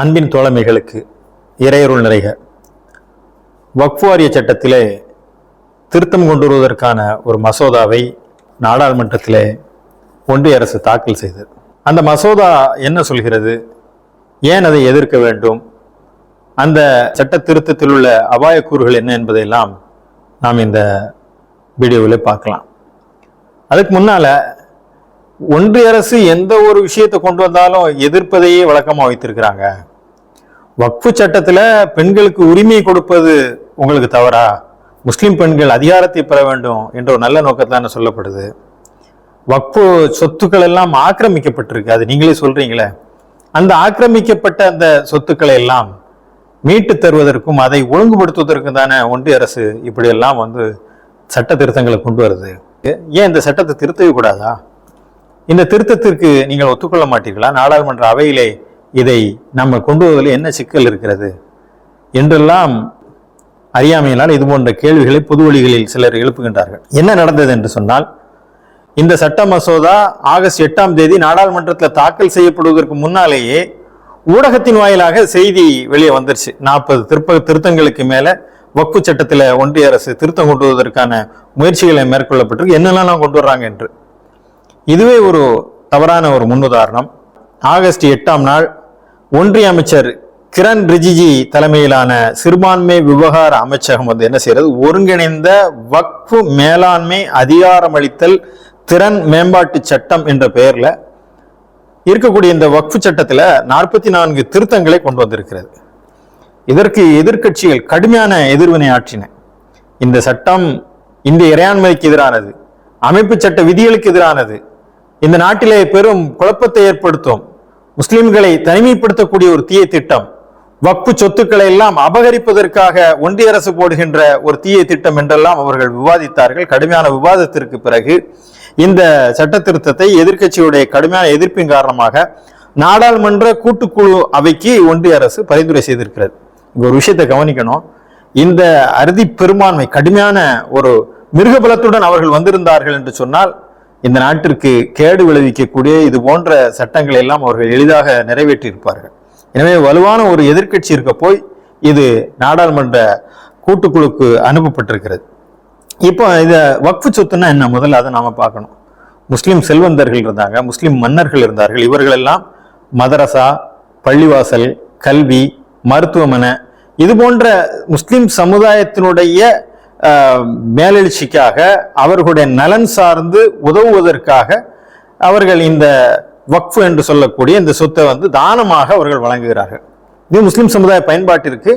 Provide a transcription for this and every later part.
அன்பின் தோழமைகளுக்கு இறையருள் நிறைக. வக்ஃப் வாரிய சட்டத்திலே திருத்தம் கொண்டு வருவதற்கான ஒரு மசோதாவை நாடாளுமன்றத்திலே ஒன்றிய அரசு தாக்கல் செய்தது. அந்த மசோதா என்ன சொல்கிறது? ஏன் அதை எதிர்க்க வேண்டும்? அந்த சட்ட திருத்தத்தில் உள்ள அபாயக்கூறுகள் என்ன என்பதையெல்லாம் நாம் இந்த வீடியோவில் பார்க்கலாம். அதுக்கு முன்னால ஒன்றிய அரசு எந்த ஒரு விஷயத்தை கொண்டு வந்தாலும் எதிர்ப்பதையே வழக்கமாக வைத்திருக்கிறாங்க. வக்ஃபு சட்டத்தில் பெண்களுக்கு உரிமை கொடுப்பது உங்களுக்கு தவறா? முஸ்லீம் பெண்கள் அதிகாரத்தை பெற வேண்டும் என்ற ஒரு நல்ல நோக்கத்தான சொல்லப்படுது. வக்ஃபு சொத்துக்கள் எல்லாம் ஆக்கிரமிக்கப்பட்டிருக்கு. அது நீங்களே சொல்றீங்களே. அந்த ஆக்கிரமிக்கப்பட்ட அந்த சொத்துக்களை எல்லாம் மீட்டு தருவதற்கும் அதை ஒழுங்குபடுத்துவதற்கும் தானே ஒன்றிய அரசு இப்படியெல்லாம் வந்து சட்ட திருத்தங்களை கொண்டு வருது. ஏன் இந்த சட்டத்தை திருத்தவே கூடாதா? இந்த திருத்தத்திற்கு நீங்கள் ஒத்துக்கொள்ள மாட்டீர்களா? நாடாளுமன்ற அவையிலே இதை நம்ம கொண்டு வருவதில் என்ன சிக்கல் இருக்கிறது? என்றெல்லாம் அறியாமையினால் இது போன்ற கேள்விகளை பொது வழிகளில் சிலர் எழுப்புகின்றார்கள். என்ன நடந்தது என்று சொன்னால் இந்த சட்ட மசோதா ஆகஸ்ட் எட்டாம் தேதி நாடாளுமன்றத்தில் தாக்கல் செய்யப்படுவதற்கு முன்னாலேயே ஊடகத்தின் வாயிலாக செய்தி வெளியே வந்துருச்சு. நாற்பது திருப்ப திருத்தங்களுக்கு மேலே வக்கு சட்டத்தில் ஒன்றிய அரசு திருத்தம் கொண்டு வருவதற்கான முயற்சிகளை மேற்கொள்ளப்பட்டிருக்கு. என்னென்னலாம் கொண்டு வர்றாங்க என்று. இதுவே ஒரு தவறான ஒரு முன்னுதாரணம். ஆகஸ்ட் எட்டாம் நாள் ஒன்றிய அமைச்சர் கிரண் ரிஜிஜி தலைமையிலான சிறுபான்மை விவகார அமைச்சகம் வந்து என்ன செய்யறது? ஒருங்கிணைந்த வக்ஃபு மேலாண்மை அதிகாரமளித்தல் திறன் மேம்பாட்டு சட்டம் என்ற பெயரில் இருக்கக்கூடிய இந்த வக்ஃபு சட்டத்தில் நாற்பத்தி நான்கு திருத்தங்களை கொண்டு வந்திருக்கிறது. இதற்கு எதிர்க்கட்சிகள் கடுமையான எதிர்வினை ஆற்றின. இந்த சட்டம் இந்திய இறையாண்மைக்கு எதிரானது அமைப்பு சட்ட விதிகளுக்கு எதிரானது. இந்த நாட்டிலே பெரும் குழப்பத்தை ஏற்படுத்தும் முஸ்லிம்களை தனிமைப்படுத்தக்கூடிய ஒரு தீய திட்டம் வக்பு சொத்துக்களை எல்லாம் அபகரிப்பதற்காக ஒன்றிய அரசு போடுகின்ற ஒரு தீய திட்டம் என்றெல்லாம் அவர்கள் விவாதித்தார்கள். கடுமையான விவாதத்திற்கு பிறகு இந்த சட்ட திருத்தத்தை எதிர்க்கட்சியுடைய கடுமையான எதிர்ப்பின் காரணமாக நாடாளுமன்ற கூட்டுக்குழு அவைக்கு ஒன்றிய அரசு பரிந்துரை செய்திருக்கிறது. இங்க ஒரு விஷயத்தை கவனிக்கணும். இந்த அறுதி பெரும்பான்மை கடுமையான ஒரு மிருகபலத்துடன் அவர்கள் வந்திருந்தார்கள் என்று சொன்னால் இந்த நாட்டிற்கு கேடு விளைவிக்கக்கூடிய இது போன்ற சட்டங்களை எல்லாம் அவர்கள் எளிதாக நிறைவேற்றியிருப்பார்கள். எனவே வலுவான ஒரு எதிர்க்கட்சி இருக்க போய் இது நாடாளுமன்ற கூட்டுக்குழுக்கு அனுப்பப்பட்டிருக்கிறது. இப்போ இதை வக்ஃபு சொத்துன்னா என்ன? முதல்ல அதை நாம் பார்க்கணும். முஸ்லீம் செல்வந்தர்கள் இருந்தாங்க முஸ்லீம் மன்னர்கள் இருந்தார்கள். இவர்கள் எல்லாம் மதரசா பள்ளிவாசல் கல்வி மருத்துவமனை இது போன்ற முஸ்லீம் சமுதாயத்தினுடைய மேலெழுச்சிக்காக அவர்களுடைய நலன் சார்ந்து உதவுவதற்காக அவர்கள் இந்த வக்ஃபு என்று சொல்லக்கூடிய இந்த சொத்தை வந்து தானமாக அவர்கள் வழங்குகிறார்கள். இது முஸ்லீம் சமுதாய பயன்பாட்டிற்கு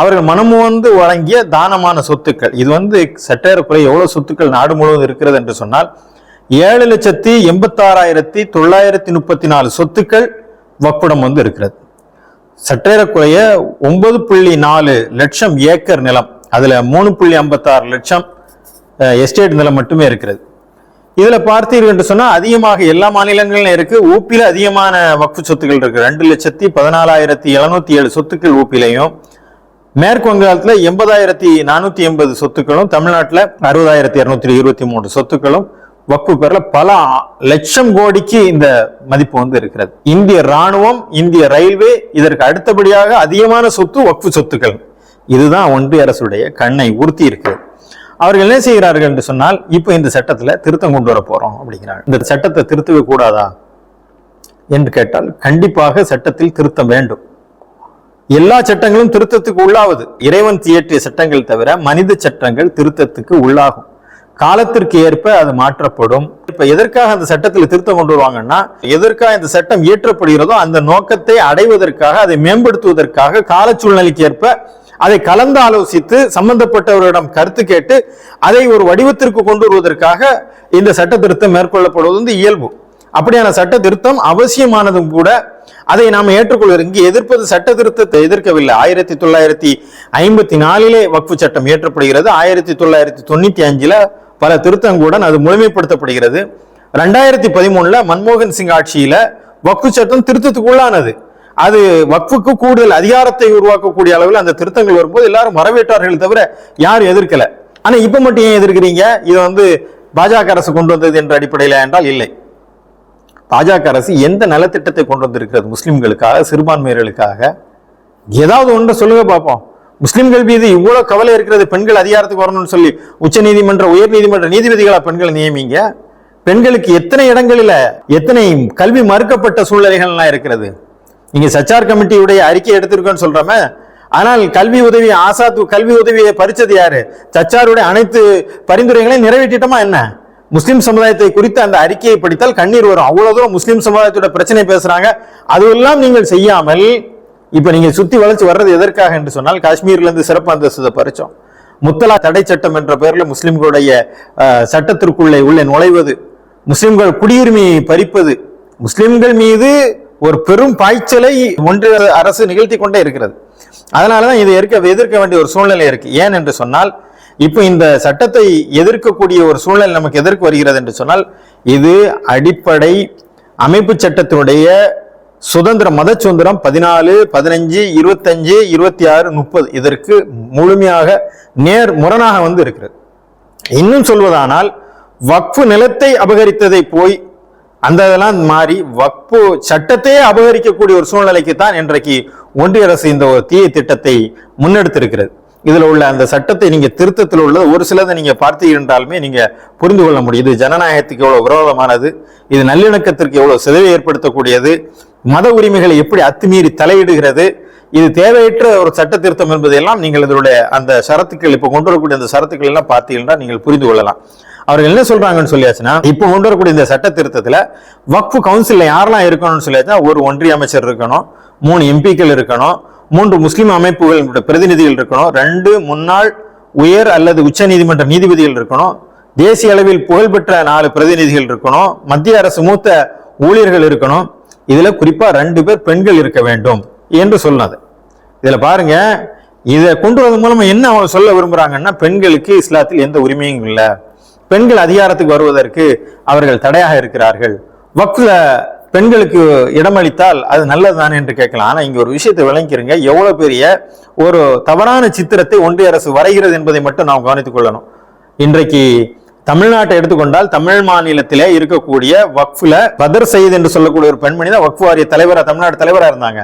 அவர்கள் மனமுவந்து வழங்கிய தானமான சொத்துக்கள். இது வந்து சட்டேரக்குறை எவ்வளவு சொத்துக்கள் நாடு முழுவதும் இருக்கிறது என்று சொன்னால் ஏழு லட்சத்தி எண்பத்தாறாயிரத்தி தொள்ளாயிரத்தி முப்பத்தி நாலு சொத்துக்கள் வக்குடம் வந்து இருக்கிறது. சட்டேரக்குறைய ஒன்பது புள்ளி நாலு லட்சம் ஏக்கர் நிலம் அதில் மூணு புள்ளி ஐம்பத்தாறு லட்சம் எஸ்டேட் நிலம் மட்டுமே இருக்கிறது. இதில் பார்த்தீர்கள் என்று சொன்னால் அதிகமாக எல்லா மாநிலங்களிலும் இருக்குது ஊப்பியில் அதிகமான வக்ஃபு சொத்துக்கள் இருக்குது ரெண்டு லட்சத்தி பதினாலாயிரத்தி எழுநூத்தி ஏழு சொத்துக்கள் ஊப்பிலையும். மேற்கு வங்காளத்தில் எண்பதாயிரத்தி நானூற்றி எண்பது சொத்துக்களும் தமிழ்நாட்டில் அறுபதாயிரத்தி இரநூத்தி இருபத்தி மூணு சொத்துக்களும். வக்ஃபு பேர்ல பல லட்சம் கோடிக்கு இந்த மதிப்பு வந்து இருக்கிறது. இந்திய ராணுவம் இந்திய ரயில்வே இதற்கு அடுத்தபடியாக அதிகமான சொத்து வக்ஃபு சொத்துக்கள். இதுதான் ஒன்றிய அரசுடைய கண்ணை உறுத்தி இருக்கிறது அவர்கள் என்ன செய்கிறார்கள் என்று சொன்னால் இப்போ இந்த சட்டத்தில் திருத்தம் கொண்டு வர போறோம் அப்படிங்கிறாங்க. இந்த சட்டத்தை திருத்தவே கூடாதா? என்று கேட்டால் கண்டிப்பாக சட்டத்தில் திருத்தம் வேண்டும். எல்லா சட்டங்களும் திருத்தத்துக்கு உள்ளாவது. இறைவன் தியற்றிய சட்டங்கள் தவிர மனித சட்டங்கள் திருத்தத்துக்கு உள்ளாகும். காலத்திற்கு ஏற்ப அது மாற்றப்படும். இப்ப எதற்காக அந்த சட்டத்தில் திருத்தம் கொண்டு வருவாங்கன்னா எதற்காக இந்த சட்டம் இயற்றப்படுகிறதோ அந்த நோக்கத்தை அடைவதற்காக அதை மேம்படுத்துவதற்காக கால சூழ்நிலைக்கு ஏற்ப அதை கலந்து ஆலோசித்து சம்பந்தப்பட்டவரிடம் கருத்து கேட்டு அதை ஒரு வடிவத்திற்கு கொண்டு வருவதற்காக இந்த சட்ட திருத்தம் மேற்கொள்ளப்படுவது வந்து இயல்பு. அப்படியான சட்ட திருத்தம் அவசியமானதும் கூட அதை நாம் ஏற்றுக்கொள்வது. இங்கு எதிர்ப்பது சட்ட திருத்தத்தை எதிர்க்கவில்லை. ஆயிரத்தி தொள்ளாயிரத்தி ஐம்பத்தி நாலிலே வக்ஃபு சட்டம் இயற்றப்படுகிறது. ஆயிரத்தி தொள்ளாயிரத்தி தொண்ணூத்தி அஞ்சுல பல திருத்தங்களுடன் அது முழுமைப்படுத்தப்படுகிறது. ரெண்டாயிரத்தி பதிமூணுல மன்மோகன் சிங் ஆட்சியில வக்ஃபு சட்டம் திருத்தத்துக்கு உள்ளானது அது வக்ஃபுக்கு கூடுதல் அதிகாரத்தை உருவாக்கக்கூடிய அளவில் அந்த திருத்தங்கள் வரும்போது எல்லாரும் வரவேற்றார்கள் தவிர யாரும் எதிர்க்கல. ஆனா இப்ப மட்டும் ஏன் எதிர்க்கிறீங்க? இது வந்து பாஜக அரசு கொண்டு வந்தது என்ற அடிப்படையில் என்றால் இல்லை. பாஜக அரசு எந்த நலத்திட்டத்தை கொண்டு வந்திருக்கிறது முஸ்லிம்களுக்காக சிறுபான்மையர்களுக்காக? ஏதாவது ஒன்றை சொல்லுங்க பார்ப்போம். முஸ்லிம்கள் மீது இவ்வளவு கவலை இருக்கிறது பெண்கள் அதிகாரத்துக்கு வரணும்னு சொல்லி உச்ச நீதிமன்ற உயர் நீதிமன்ற நீதிபதிகளா பெண்களை நியமிங்க? பெண்களுக்கு எத்தனை இடங்களில் எத்தனை கல்வி மறுக்கப்பட்ட சூழ்நிலைகள்லாம் இருக்கிறது? நீங்க சச்சார் கமிட்டியுடைய அறிக்கை எடுத்திருக்கோன்னு சொல்றோமே. ஆனால் கல்வி உதவி ஆசாத் கல்வி உதவியை பறிச்சது யாரு? சச்சாருடைய அனைத்து பரிந்துரைகளையும் நிறைவேற்றிட்டோமா என்ன? முஸ்லிம் சமுதாயத்தை குறித்து அந்த அறிக்கையை படித்தால் கண்ணீர் வரும். அவ்வளவு தூரம் முஸ்லிம் சமுதாயத்தோட பிரச்சனை பேசுறாங்க. அதுவெல்லாம் நீங்கள் செய்யாமல் இப்ப நீங்க சுத்தி வளைச்சு வர்றது எதற்காக என்று சொன்னால் காஷ்மீர்ல இருந்து சிறப்பு அந்தஸ்து பறிச்சோம். முத்தலா தடை சட்டம் என்ற பெயரில் முஸ்லிம்களுடைய சட்டத்திற்குள்ளே உள்ளே நுழைவது முஸ்லிம்கள் குடியுரிமையை பறிப்பது முஸ்லிம்கள் மீது ஒரு பெரும் பாய்ச்சலை ஒன்றிய அரசு நிகழ்த்தி கொண்டே இருக்கிறது. அதனாலதான் இதை எதிர்க்க எதிர்க்க வேண்டிய ஒரு சூழ்நிலை இருக்கு. ஏன் என்று சொன்னால் இப்போ இந்த சட்டத்தை எதிர்க்கக்கூடிய ஒரு சூழ்நிலை நமக்கு எதற்கு வருகிறது என்று சொன்னால் இது அடிப்படை அமைப்பு சட்டத்தினுடைய சுதந்திர மத சுதந்திரம் பதினாலு பதினஞ்சு இருபத்தஞ்சு இருபத்தி ஆறு முப்பது இதற்கு முழுமையாக நேர் முரணாக வந்து இருக்கிறது. இன்னும் சொல்வதானால் வக்ஃபு நிலத்தை அபகரித்ததை போய் அந்த இதெல்லாம் மாறி வக்பு சட்டத்தையே அபகரிக்கக்கூடிய ஒரு சூழ்நிலைக்கு தான் இன்றைக்கு ஒன்றிய அரசு இந்த ஒரு தீய திட்டத்தை முன்னெடுத்திருக்கிறது. இதில் உள்ள அந்த சட்டத்தை நீங்கள் திருத்தத்தில் உள்ள ஒரு சிலதை நீங்க பார்த்தீர்கள் இருந்தாலுமே நீங்க புரிந்து கொள்ள முடியும். இது ஜனநாயகத்துக்கு எவ்வளவு விரோதமானது இது நல்லிணக்கத்திற்கு எவ்வளவு சிதைவை ஏற்படுத்தக்கூடியது மத உரிமைகளை எப்படி அத்துமீறி தலையிடுகிறது இது தேவையற்ற ஒரு சட்ட திருத்தம் என்பதையெல்லாம் நீங்கள் இதனுடைய அந்த சரத்துக்கள் இப்போ கொண்டு வரக்கூடிய அந்த சரத்துக்கள் எல்லாம் பார்த்தீங்கன்னா நீங்கள் புரிந்து கொள்ளலாம். அவர்கள் என்ன சொல்றாங்கன்னு சொல்லியாச்சுன்னா இப்போ கொண்டு வரக்கூடிய இந்த சட்ட திருத்தத்துல வக்ஃபு கவுன்சில்ல யாரெல்லாம் இருக்கணும்னு சொல்லியாச்சுன்னா ஒரு ஒன்றிய அமைச்சர் இருக்கணும் மூணு எம்பிக்கள் இருக்கணும் மூன்று முஸ்லீம் அமைப்புகள் பிரதிநிதிகள் இருக்கணும் ரெண்டு முன்னாள் உயர் அல்லது உச்ச நீதிமன்ற நீதிபதிகள் இருக்கணும் தேசிய அளவில் புகழ்பெற்ற நாலு பிரதிநிதிகள் இருக்கணும் மத்திய அரசு மூத்த ஊழியர்கள் இருக்கணும். இதுல குறிப்பா ரெண்டு பேர் பெண்கள் இருக்க வேண்டும் என்று சொன்னது. இதுல பாருங்க இதை கொண்டு வரது மூலமா என்ன அவங்க சொல்ல விரும்புறாங்கன்னா பெண்களுக்கு இஸ்லாத்தில் எந்த உரிமையும் இல்லை. பெண்கள் அதிகாரத்துக்கு வருவதற்கு அவர்கள் தடையாக இருக்கிறார்கள். வக்ஃப்ல பெண்களுக்கு இடமளித்தால் அது நல்லதுதான் என்று கேட்கலாம். ஆனால் இங்கே ஒரு விஷயத்தை விளங்கிக்கிறங்க எவ்வளவு பெரிய ஒரு தவறான சித்திரத்தை ஒன்றிய அரசு வரைகிறது என்பதை மட்டும் நாம் கவனித்துக் கொள்ளணும். இன்றைக்கு தமிழ்நாட்டை எடுத்துக்கொண்டால் தமிழ் மாநிலத்திலே இருக்கக்கூடிய வக்ஃபில் பதர் செய்து என்று சொல்லக்கூடிய ஒரு பெண்மணி தான் வக்ஃப் வாரிய தலைவராக தமிழ்நாடு தலைவராக இருந்தாங்க.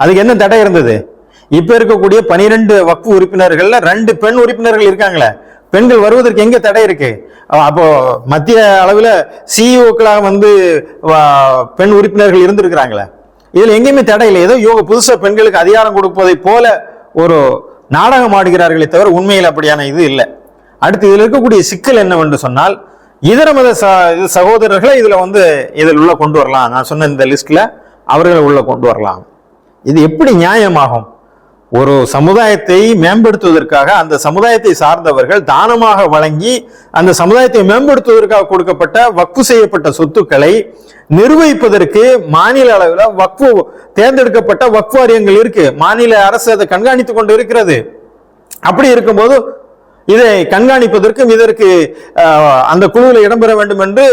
அதுக்கு என்ன தடை இருந்தது? இப்போ இருக்கக்கூடிய பனிரெண்டு வக்ஃபு உறுப்பினர்களில் ரெண்டு பெண் உறுப்பினர்கள் இருக்காங்களே. பெண்கள் வருவதற்கு எங்க தடை இருக்கு? அப்போ மத்திய அளவில் சிஇஓக்களாக வந்து வா- பெண் உறுப்பினர்கள் இருந்திருக்கிறாங்களே. இதில் எங்கேயுமே தடை இல்லை. ஏதோ இவங்க புதுசாக பெண்களுக்கு அதிகாரம் கொடுப்பதை போல ஒரு நாடகம் ஆடுகிறார்களே தவிர உண்மையில் அப்படியான இது இல்லை. அடுத்து இதில் இருக்கக்கூடிய சிக்கல் என்னவென்று சொன்னால் இதர மத ச இது சகோதரர்களை இதில் வந்து இதில் உள்ள கொண்டு வரலாம். நான் சொன்ன இந்த லிஸ்ட்ல அவர்களை உள்ள கொண்டு வரலாம். இது எப்படி நியாயமாகும்? ஒரு சமுதாயத்தை மேம்படுத்துவதற்காக அந்த சமுதாயத்தை சார்ந்தவர்கள் தானமாக வழங்கி அந்த சமுதாயத்தை மேம்படுத்துவதற்காக கொடுக்கப்பட்ட வக்ஃபு செய்யப்பட்ட சொத்துக்களை நிர்வகிப்பதற்கு மாநில அளவில் வக்ஃபு தேர்ந்தெடுக்கப்பட்ட வக்ஃபு வாரியங்கள் இருக்கு. மாநில அரசு அதை கண்காணித்துக் கொண்டு இருக்கிறது. அப்படி இருக்கும்போது இதை கண்காணிப்பதற்கும் இதற்கு அந்த குழுவில் இடம்பெற வேண்டும் என்று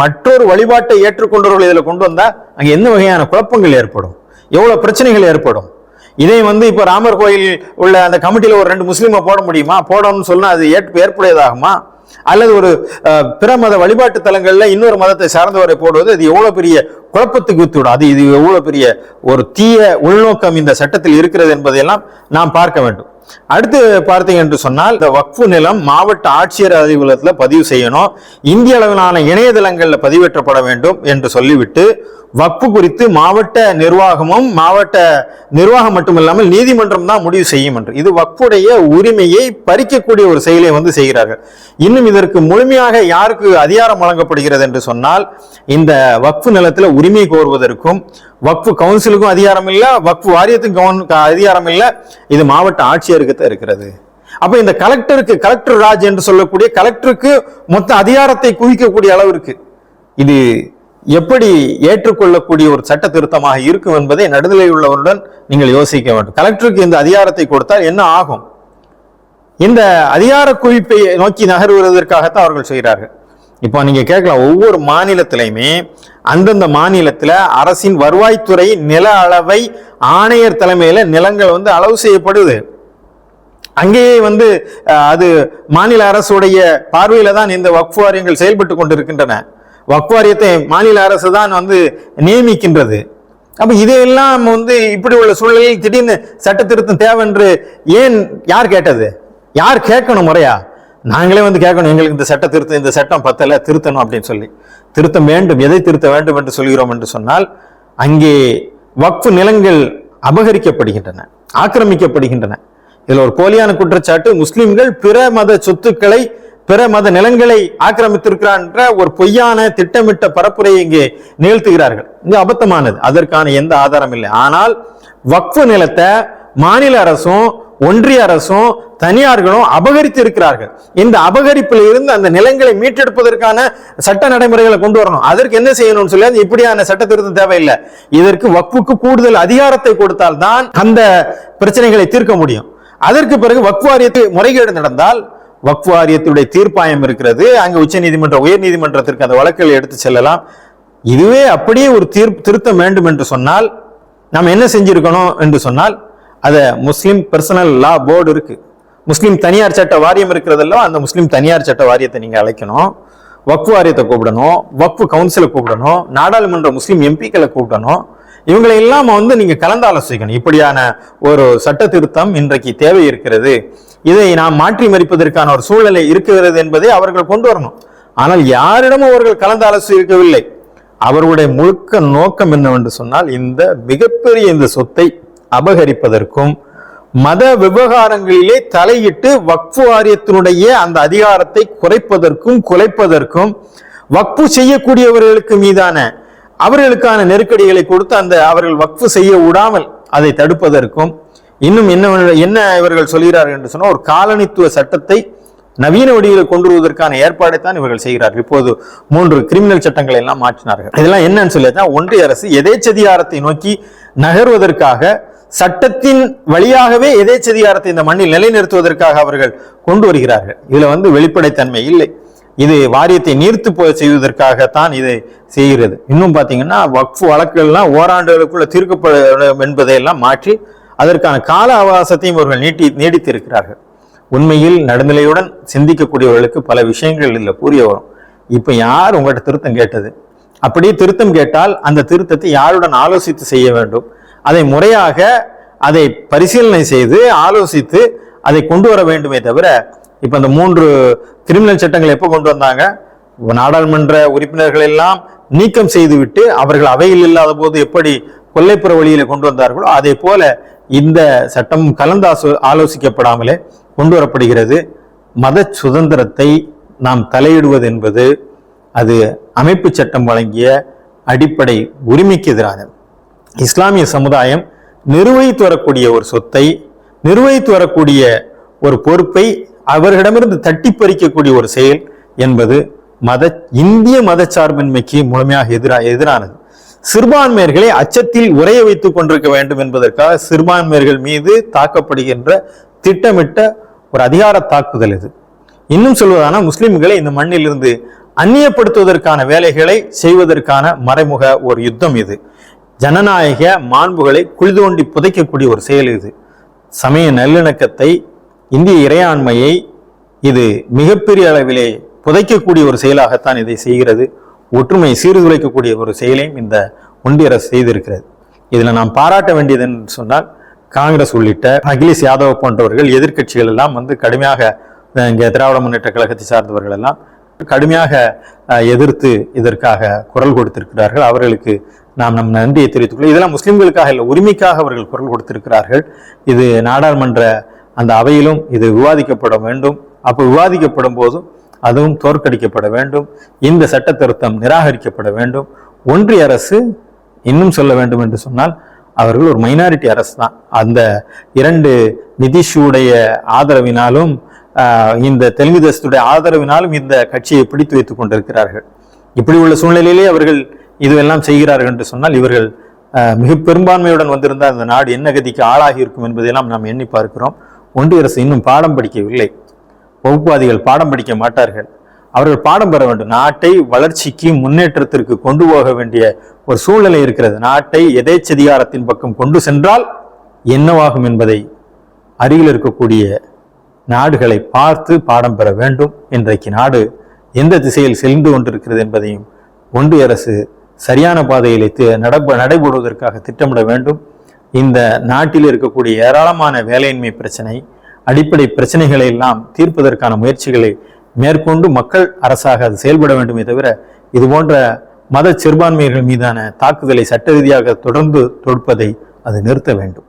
மற்றொரு வழிபாட்டை ஏற்றுக்கொண்டவர்கள் இதில் கொண்டு வந்தால் அங்கே என்ன வகையான குழப்பங்கள் ஏற்படும்? எவ்வளோ பிரச்சனைகள் ஏற்படும்? இதை வந்து இப்போ ராமர் கோயில் உள்ள அந்த கமிட்டியில் ஒரு ரெண்டு முஸ்லீமை போட முடியுமா? போடணும்னு சொன்னால் அது ஏற்ப ஏற்புடையதாகுமா? அல்லது ஒரு பிற மத வழிபாட்டு தலங்களில் இன்னொரு மதத்தை சார்ந்தவரை போடுவது அது எவ்வளோ பெரிய குழப்பத்துக்கு வித்துவிடும் அது இது எவ்வளோ பெரிய ஒரு தீய உள்நோக்கம் இந்த சட்டத்தில் இருக்கிறது என்பதையெல்லாம் நாம் பார்க்க வேண்டும். அடுத்து பார்த்தீங்க என்று சொன்னால் இந்த வக்ஃபு நிலம் மாவட்ட ஆட்சியர் அலுவலகத்தில் பதிவு செய்யணும். இந்திய அளவிலான இணையதளங்களில் பதிவேற்றப்பட வேண்டும் என்று சொல்லிவிட்டு வக்ஃபு குறித்து மாவட்ட நிர்வாகமும் மாவட்ட நிர்வாகம் மட்டுமில்லாமல் நீதிமன்றம் தான் முடிவு செய்யும் என்று. இது வக்ஃபுடைய உரிமையை பறிக்கக்கூடிய ஒரு செயலை வந்து செய்கிறார்கள். இன்னும் இதற்கு முழுமையாக யாருக்கு அதிகாரம் வழங்கப்படுகிறது என்று சொன்னால் இந்த வக்ஃபு நிலத்தில் உரிமை கோருவதற்கும் வக்ஃபு கவுன்சிலுக்கும் அதிகாரம் இல்லை வக்ஃபு வாரியத்துக்கும் கவுன் அதிகாரம் இல்லை. இது மாவட்ட ஆட்சியருக்கு தான் இருக்கிறது. அப்ப இந்த கலெக்டருக்கு கலெக்டர் ராஜ் என்று சொல்லக்கூடிய கலெக்டருக்கு மொத்த அதிகாரத்தை குவிக்கக்கூடிய அளவிற்கு இது எப்படி ஏற்றுக்கொள்ளக்கூடிய ஒரு சட்ட திருத்தமாக இருக்கும் என்பதை நடுநிலை உள்ளவருடன் நீங்கள் யோசிக்க வேண்டும். கலெக்டருக்கு இந்த அதிகாரத்தை கொடுத்தால் என்ன ஆகும்? இந்த அதிகார குவிப்பை நோக்கி நகர்வதற்காகத்தான் அவர்கள் செய்கிறார்கள். இப்போ நீங்கள் கேட்கலாம் ஒவ்வொரு மாநிலத்திலையுமே அந்தந்த மாநிலத்தில் அரசின் வருவாய்த்துறை நில அளவை ஆணையர் தலைமையில் நிலங்கள் வந்து அளவு செய்யப்படுது. அங்கேயே வந்து அது மாநில அரசுடைய பார்வையில் தான் இந்த வக்ஃப் வாரியங்கள் செயல்பட்டு கொண்டிருக்கின்றன. வக்ஃப் வாரியத்தை மாநில அரசு தான் வந்து நியமிக்கின்றது. அப்போ இதையெல்லாம் வந்து இப்படி உள்ள சூழ்நிலையில் திடீர்னு சட்ட திருத்தம் தேவை என்று ஏன் யார் கேட்டது? யார் கேட்கணும் முறையா? நாங்களே வந்து கேட்கணும் எங்களுக்கு இந்த சட்ட திருத்தம் இந்த சட்டம் பத்தல திருத்தணும் அப்படின்னு சொல்லி. திருத்தம் வேண்டும் எதை திருத்த வேண்டும் என்று சொல்கிறோம் என்று சொன்னால் அங்கே வக்ஃபு நிலங்கள் அபகரிக்கப்படுகின்றன ஆக்கிரமிக்கப்படுகின்றன. இதில் ஒரு போலியான குற்றச்சாட்டு முஸ்லிம்கள் பிற மத சொத்துக்களை பிற மத நிலங்களை ஆக்கிரமித்திருக்கிறார் என்ற ஒரு பொய்யான திட்டமிட்ட பரப்புரையை இங்கே நிகழ்த்துகிறார்கள். இது அபத்தமானது அதற்கான எந்த ஆதாரம் இல்லை. ஆனால் வக்ஃபு நிலத்தை மாநில அரசும் ஒன்றிய அரசும் தனியார்களும் அபகரித்து இருக்கிறார்கள். இந்த அபகரிப்பில் இருந்து அந்த நிலங்களை மீட்டெடுப்பதற்கான சட்ட நடைமுறைகளை கொண்டு வரணும். அதற்கு என்ன செய்யணும்னு சொல்லி அது இப்படியான சட்ட திருத்தம் தேவையில்லை. இதற்கு வக்ஃபுக்கு கூடுதல் அதிகாரத்தை கொடுத்தால்தான் அந்த பிரச்சனைகளை தீர்க்க முடியும். அதற்கு பிறகு வக்ஃபு முறைகேடு நடந்தால் வக்ஃபு வாரியத்துடைய தீர்ப்பாயம் இருக்கிறது. அங்கே உச்ச நீதிமன்ற உயர் நீதிமன்றத்திற்கு அந்த வழக்குகளை எடுத்து செல்லலாம். இதுவே அப்படியே ஒரு தீர்ப்பு திருத்தம் வேண்டும் என்று சொன்னால் நாம் என்ன செஞ்சிருக்கணும் என்று சொன்னால் அதை முஸ்லீம் பர்சனல் லா போர்டு இருக்குது முஸ்லீம் தனியார் சட்ட வாரியம் இருக்கிறதெல்லாம் அந்த முஸ்லீம் தனியார் சட்ட வாரியத்தை நீங்கள் அழைக்கணும். வக்ஃபு வாரியத்தை கூப்பிடணும். வக்ஃபு கவுன்சிலை கூப்பிடணும். நாடாளுமன்ற முஸ்லீம் எம்பிக்களை கூப்பிடணும். இவங்களை இல்லாமல் வந்து நீங்க கலந்து ஆலோசிக்கணும் இப்படியான ஒரு சட்ட திருத்தம் இன்றைக்கு தேவை இருக்கிறது. இதை நாம் மாற்றி மறிப்பதற்கான ஒரு சூழ்நிலை இருக்கிறது என்பதை அவர்கள் கொண்டு வரணும். ஆனால் யாரிடமும் அவர்கள் கலந்து ஆலோசிக்கவில்லை அவர்களுடைய முழுக்க நோக்கம் என்னவென்று சொன்னால் இந்த மிகப்பெரிய இந்த சொத்தை அபகரிப்பதற்கும் மத விவகாரங்களிலே தலையிட்டு வக்ஃபு வாரியத்தினுடைய அந்த அதிகாரத்தை குறைப்பதற்கும் குலைப்பதற்கும் வக்ஃபு செய்யக்கூடியவர்களுக்கு மீதான அவர்களுக்கான நெருக்கடிகளை கொடுத்து அந்த அவர்கள் வக்ஃபு செய்ய விடாமல் அதை தடுப்பதற்கும் இன்னும் என்ன என்ன இவர்கள் சொல்கிறார்கள் என்று சொன்னால் ஒரு காலனித்துவ சட்டத்தை நவீன வடிவில் கொண்டு வருவதற்கான ஏற்பாடை தான் இவர்கள் செய்கிறார்கள். இப்போது மூன்று கிரிமினல் சட்டங்களை எல்லாம் மாற்றினார்கள். இதெல்லாம் என்னன்னு சொல்லி ஒன்றிய அரசு எதேச்சதிகாரத்தை நோக்கி நகர்வதற்காக சட்டத்தின் வழியாகவே எதேச்சதிகாரத்தை இந்த மண்ணில் நிலைநிறுத்துவதற்காக அவர்கள் கொண்டு வருகிறார்கள். இதுல வந்து வெளிப்படைத்தன்மை இல்லை. இது வாரியத்தை நீர்த்து போய் செய்வதற்காகத்தான் இதை செய்கிறது. இன்னும் பார்த்தீங்கன்னா வக்ஃபு வழக்குகள்லாம் ஓராண்டுகளுக்குள்ள தீர்க்கப்படும் என்பதையெல்லாம் மாற்றி அதற்கான கால அவகாசத்தையும் அவர்கள் நீட்டி நீடித்திருக்கிறார்கள். உண்மையில் நடுநிலையுடன் சிந்திக்கக்கூடியவர்களுக்கு பல விஷயங்கள் இல்லை புரிய வரும். இப்போ யார் உங்கள்கிட்ட திருத்தம் கேட்டது? அப்படியே திருத்தம் கேட்டால் அந்த திருத்தத்தை யாருடன் ஆலோசித்து செய்ய வேண்டும்? அதை முறையாக அதை பரிசீலனை செய்து ஆலோசித்து அதை கொண்டு வர வேண்டுமே தவிர இப்போ இந்த மூன்று கிரிமினல் சட்டங்கள் எப்போ கொண்டு வந்தாங்க? நாடாளுமன்ற உறுப்பினர்கள் எல்லாம் நீக்கம் செய்துவிட்டு அவர்கள் அவையில் இல்லாத போது எப்படி கொல்லைப்புற வழியில கொண்டு வந்தார்களோ அதே போல இந்த சட்டம் கலந்து ஆலோசிக்கப்படாமலே கொண்டு வரப்படுகிறது. மத சுதந்திரத்தை நாம் தலையிடுவது என்பது அது அமைப்பு சட்டம் வழங்கிய அடிப்படை உரிமைக்கு எதிரானது. இஸ்லாமிய சமுதாயம் நிர்வகித்து வரக்கூடிய ஒரு சொத்தை நிர்வகித்து வரக்கூடிய ஒரு பொறுப்பை அவர்களிடமிருந்து தட்டி பறிக்கக்கூடிய ஒரு செயல் என்பது மத இந்திய மதச்சார்பின்மைக்கு முழுமையாக எதிரா எதிரானது. சிறுபான்மையர்களை அச்சத்தில் உரைய வைத்துக் கொண்டிருக்க வேண்டும் என்பதற்காக சிறுபான்மையர்கள் மீது தாக்கப்படுகின்ற திட்டமிட்ட ஒரு அதிகார தாக்குதல் இது. இன்னும் சொல்வதான முஸ்லிம்களை இந்த மண்ணிலிருந்து அந்நியப்படுத்துவதற்கான வேலைகளை செய்வதற்கான மறைமுக ஒரு யுத்தம் இது. ஜனநாயக மாண்புகளை குளிதோண்டி புதைக்கக்கூடிய ஒரு செயல் இது. சமய நல்லிணக்கத்தை இந்திய இறையாண்மையை இது மிகப்பெரிய அளவிலே புதைக்கக்கூடிய ஒரு செயலாகத்தான் இதை செய்கிறது. ஒற்றுமை சீர்குலைக்கக்கூடிய ஒரு செயலையும் இந்த ஒன்றிய அரசு செய்திருக்கிறது. இதில் நாம் பாராட்ட வேண்டியது என்று சொன்னால் காங்கிரஸ் உள்ளிட்ட அகிலேஷ் யாதவ் போன்றவர்கள் எதிர்க்கட்சிகள் எல்லாம் வந்து கடுமையாக இங்கே திராவிட முன்னேற்ற கழகத்தை சார்ந்தவர்கள் எல்லாம் கடுமையாக எதிர்த்து இதற்காக குரல் கொடுத்திருக்கிறார்கள். அவர்களுக்கு நாம் நம் நன்றியை தெரிவித்துக்கொள்ள இதெல்லாம் முஸ்லீம்களுக்காக இல்லை உரிமைக்காக அவர்கள் குரல் கொடுத்திருக்கிறார்கள். இது நாடாளுமன்ற அந்த அவையிலும் இது விவாதிக்கப்பட வேண்டும். அப்போ விவாதிக்கப்படும் போதும் அதுவும் தோற்கடிக்கப்பட வேண்டும். இந்த சட்ட திருத்தம் நிராகரிக்கப்பட வேண்டும். ஒன்றிய அரசு இன்னும் சொல்ல வேண்டும் என்று சொன்னால் அவர்கள் ஒரு மைனாரிட்டி அரசு தான். அந்த இரண்டு நிதிஷுடைய ஆதரவினாலும் இந்த தெலுங்கு தேசத்துடைய ஆதரவினாலும் இந்த கட்சியை பிடித்து வைத்துக் கொண்டிருக்கிறார்கள். இப்படி உள்ள சூழ்நிலையிலே அவர்கள் இதுவெல்லாம் செய்கிறார்கள் என்று சொன்னால் இவர்கள் மிக பெரும்பான்மையுடன் வந்திருந்தால் அந்த நாடு என்ன கதிக்கு ஆளாகி இருக்கும் என்பதையெல்லாம் நாம் எண்ணி பார்க்கிறோம். ஒன்றிய அரசு இன்னும் பாடம் படிக்கவில்லை. வகுப்புவாதிகள் பாடம் படிக்க மாட்டார்கள். அவர்கள் பாடம் பெற வேண்டும். நாட்டை வளர்ச்சிக்கு முன்னேற்றத்திற்கு கொண்டு போக வேண்டிய ஒரு சூழ்நிலை இருக்கிறது. நாட்டை எதேச்சதிகாரத்தின் பக்கம் கொண்டு சென்றால் என்னவாகும் என்பதை அருகில் இருக்கக்கூடிய நாடுகளை பார்த்து பாடம் பெற வேண்டும். இன்றைக்கு நாடு எந்த திசையில் செல்ந்து கொண்டிருக்கிறது என்பதையும் ஒன்றிய அரசு சரியான பாதையில் நடப்ப நடைபெறுவதற்காக திட்டமிட வேண்டும். இந்த நாட்டில் இருக்கக்கூடிய ஏராளமான வேலையின்மை பிரச்சனை அடிப்படை பிரச்சனைகளை எல்லாம் தீர்ப்பதற்கான முயற்சிகளை மேற்கொண்டு மக்கள் அரசாக அது செயல்பட வேண்டுமே தவிர இது போன்ற மத சிறுபான்மையர்கள் மீதான தாக்குதலை சட்ட ரீதியாக தொடர்ந்து தொடுப்பதை அது நிறுத்த வேண்டும்.